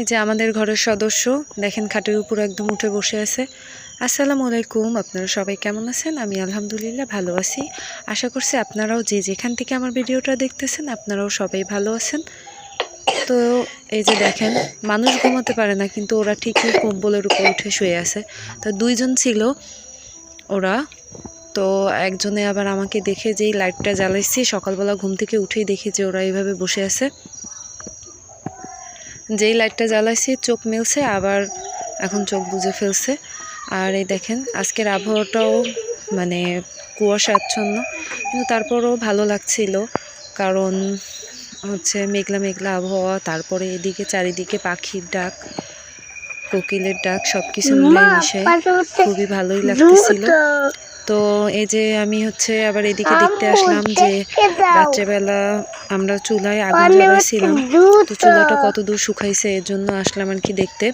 এই যে আমাদের ঘরের সদস্য, দেখেন খাটের উপর একদম উঠে বসে আছে। আসসালামু আলাইকুম, আপনারা সবাই কেমন আছেন? আমি আলহামদুলিল্লাহ ভালো আছি। আশা করছি আপনারাও যে যেখান থেকে আমার ভিডিওটা দেখতেছেন, আপনারাও সবাই ভালো আছেন। তো এই যে দেখেন, মানুষ ঘুমাতে পারে না, কিন্তু ওরা ঠিকই কম্বলের উপর উঠে শুয়ে আছে। তো দুইজন ছিল ওরা। তো একজনে আবার আমাকে দেখে যেই লাইটটা জ্বালাইছি, সকালবেলা ঘুম থেকে উঠেই দেখি যে ওরা এইভাবে বসে আছে। যেই লাইটটা জ্বালাইছি চোখ মেলছে আবার এখন চোখ বুজে ফেলছে। আর এই দেখেন আজকের আবহাওয়াটাও মানে কুয়াশাচ্ছন্ন কিন্তু তারপরও ভালো লাগছিল। কারণ হচ্ছে মেঘলা মেঘলা আবহাওয়া তারপরে এদিকে চারিদিকে পাখির ডাক কোকিলের ডাক সব কিছু মিলে মিশে খুবই ভালোই লাগতেছিল। তো এই যে আমি হচ্ছে আবার এদিকে দেখতে আসলাম যে রাত্রেবেলা আমরা চুলায় আগুন জ্বালাইছিলাম। তো চুলাটা কত দূর শুকাইছে এর জন্য আসলাম আর কি দেখতে।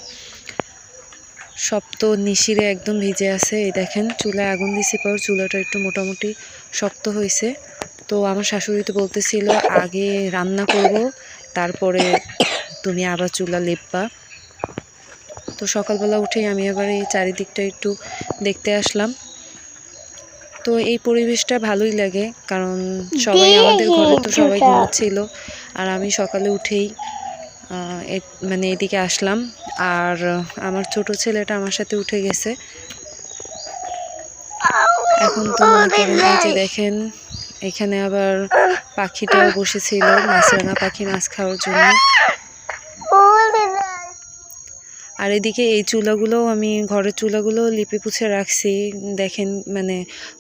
সব তো নিশিরে একদম ভিজে আছে এই দেখেন চুলায় আগুন দিছি পর চুলাটা একটু মোটামুটি শক্ত হয়েছে তো আমার শাশুড়ি তো বলতেছিল আগে রান্না করব তারপরে তুমি আবার চুলা লেপবা। তো সকালবেলা উঠেই আমি আবার এই চারিদিকটা একটু দেখতে আসলাম। তো এই পরিবেশটা ভালোই লাগে কারণ সবাই আমাদের ঘরে তো সবাই ঘুমাচ্ছিল। আর আমি সকালে উঠেই মানে এদিকে আসলাম। আর আমার ছোট ছেলেটা আমার সাথে উঠে গেছে। এখন তো মনে করেন এই যে দেখেন এখানে আবার পাখিটাও বসেছিল মাছরাঙা পাখি মাছ খাওয়ার জন্য। আর এদিকে এই চুলাগুলোও আমি, ঘরের চুলাগুলো লিপে পুছে রাখছি। দেখেন মানে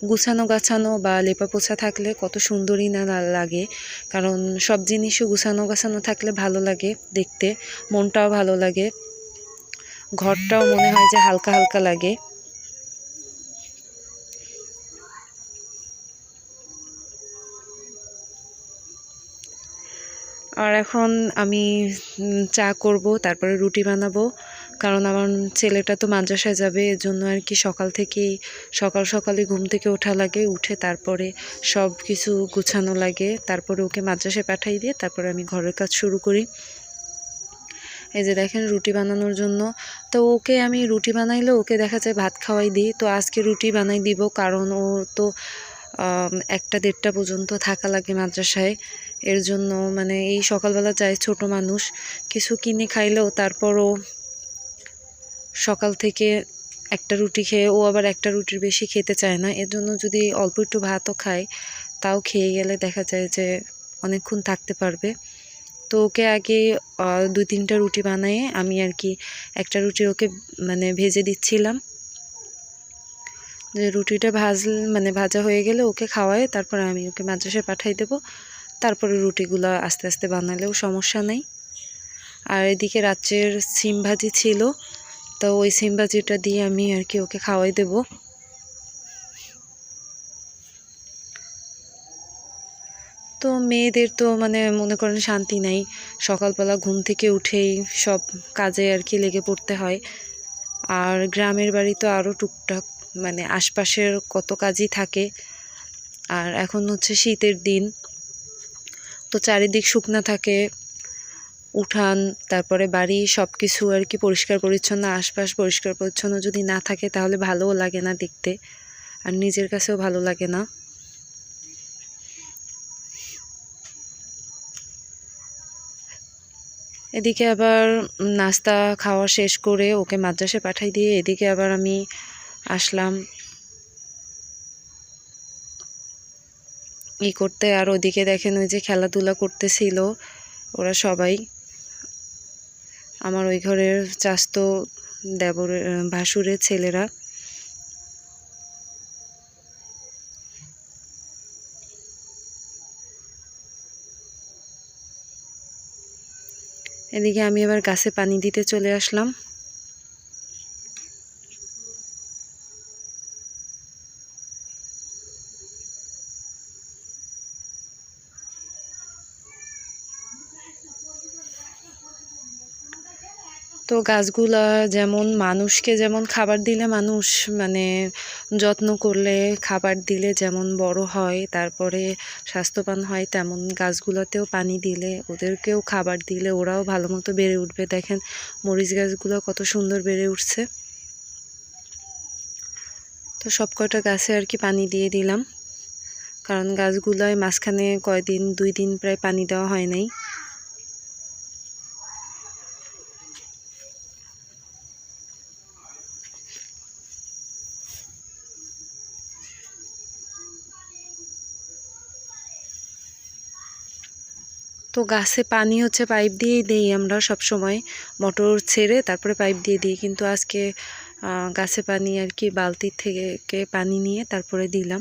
গুছানো গাছানো বা লেপা পোছা থাকলে কত সুন্দরই না লাগে। কারণ সব জিনিসও গুছানো গাছানো থাকলে ভালো লাগে দেখতে, মনটাও ভালো লাগে। ঘরটাও মনে হয় যে হালকা হালকা লাগে। আর এখন আমি চা করব, তারপরে রুটি বানাবো। কারণ আমার ছেলেটা তো মাদ্রাসায় যাবে এর জন্য আর কি সকাল থেকেই, সকাল সকালে ঘুম থেকে ওঠা লাগে, উঠে তারপরে সব কিছু গুছানো লাগে, তারপরে ওকে মাদ্রাসায় পাঠাই দিয়ে তারপরে আমি ঘরের কাজ শুরু করি। এই যে দেখেন রুটি বানানোর জন্য, তো ওকে আমি রুটি বানাইলে ওকে দেখা যায় ভাত খাওয়াই দিই, তো আজকে রুটি বানাই দিব কারণ ও তো একটা দেড়টা পর্যন্ত থাকা লাগে মাদ্রাসায়, এর জন্য মানে এই সকালবেলা যায় ছোট মানুষ, কিছু কিনে খাইলেও তারপরও সকাল থেকে একটা রুটি খেয়ে, ও আবার একটা রুটির বেশি খেতে চায় না। এর জন্য যদি অল্প একটু ভাতও খায়, তাও খেয়ে গেলে দেখা যায় যে অনেকক্ষণ থাকতে পারবে। তো ওকে আগে দুই তিনটা রুটি বানিয়ে আমি আর কি একটা রুটি ওকে মানে ভেজে দিচ্ছিলাম। যে রুটিটা ভাজ মানে ভাজা হয়ে গেলে ওকে খাওয়ায়, তারপরে আমি ওকে মাদ্রাসায় পাঠাই দেবো। তারপরে রুটিগুলো আস্তে আস্তে বানালেও সমস্যা নেই। আর এদিকে রাত্রের সিম ভাজি ছিল তো ওই সিম দিয়ে আমি আর কি ওকে খাওয়াই দেব। তো মেয়েদের তো মানে মনে করেন শান্তি নাই। সকালবেলা ঘুম থেকে উঠেই সব কাজে আর কি লেগে পড়তে হয়। আর গ্রামের বাড়ি তো আরও টুকটাক মানে আশপাশের কত কাজই থাকে। আর এখন হচ্ছে শীতের দিন। তো চারিদিক শুকনা থাকে উঠান, তারপরে বাড়ি সব কিছু আর কি পরিষ্কার পরিচ্ছন্ন, আশপাশ পরিষ্কার পরিচ্ছন্ন যদি না থাকে তাহলে ভালোও লাগে না দেখতে। আর নিজের কাছেও ভালো লাগে না। এদিকে আবার নাস্তা খাওয়া শেষ করে ওকে মাদ্রাসায় পাঠাই দিয়ে এদিকে আবার আমি আসলাম। ই করতে আর ওদিকে দেখেন ওই যে খেলাধুলা করতেছিল ওরা সবাই। আমার ওই ঘরের চাস্তো দেবরে ভাসুরের ছেলেরা। এদিকে আমি এবার গাছে পানি দিতে চলে আসলাম। তো গাছগুলা যেমন মানুষকে যেমন খাবার দিলে মানুষ মানে যত্ন করলে খাবার দিলে যেমন বড় হয়, তারপরে স্বাস্থ্যবান হয়, তেমন গাছগুলোতেও পানি দিলে, ওদেরকেও খাবার দিলে ওরাও ভালো মতো বেড়ে উঠবে। দেখেন মরিচ গাছগুলো কত সুন্দর বেড়ে উঠছে। তো সব কয়টা গাছে আর কি পানি দিয়ে দিলাম। কারণ গাছগুলোয় মাঝখানে কয়দিন, দুই দিন প্রায় পানি দেওয়া হয় নাই। তো গাছে পানি হচ্ছে পাইপ দিয়েই দিই আমরা সব সময়। মোটর ছেড়ে তারপরে পাইপ দিয়ে দিই। কিন্তু আজকে গাছে পানি আর কি বালতির থেকে পানি নিয়ে তারপরে দিলাম।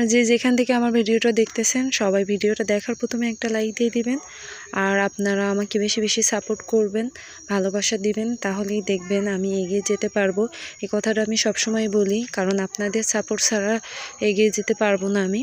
আর যে যেখান থেকে আমার ভিডিওটা দেখতেছেন, সবাই ভিডিওটা দেখার প্রথমে একটা লাইক দিয়ে দিবেন। আর আপনারা আমাকে বেশি বেশি সাপোর্ট করবেন, ভালোবাসা দিবেন, তাহলেই দেখবেন আমি এগিয়ে যেতে পারব। এই কথাটা আমি সবসময় বলি, কারণ আপনাদের সাপোর্ট ছাড়া এগিয়ে যেতে পারব না আমি।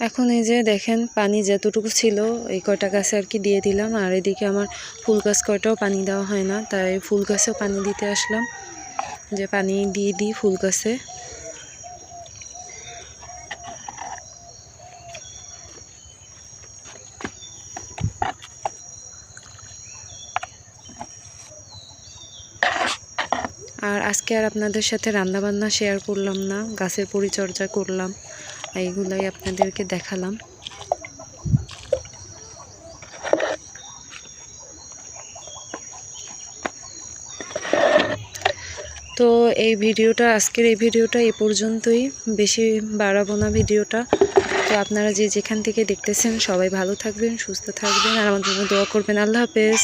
এখন এই যে দেখেন, পানি যতটুকু ছিল, এই কয়টা গাছে আর কি দিয়ে দিলাম। আর এদিকে আমার ফুল গাছ কয়টাও পানি দেওয়া হয় না, তাই ফুল গাছেও পানি দিতে আসলাম। যে পানি দিয়ে দিই ফুল গাছে। আর আজকে আর আপনাদের সাথে রান্নাবান্না শেয়ার করলাম না, গাছের পরিচর্যা করলাম। এইগুলাই আপনাদেরকে দেখালাম। তো এই ভিডিওটা, আজকের এই ভিডিওটা এ পর্যন্তই। বেশি বাড়াবো না ভিডিওটা। তো আপনারা যে যেখান থেকে দেখতেছেন, সবাই ভালো থাকবেন, সুস্থ থাকবেন, আর আমার জন্য দোয়া করবেন। আল্লাহ হাফেজ।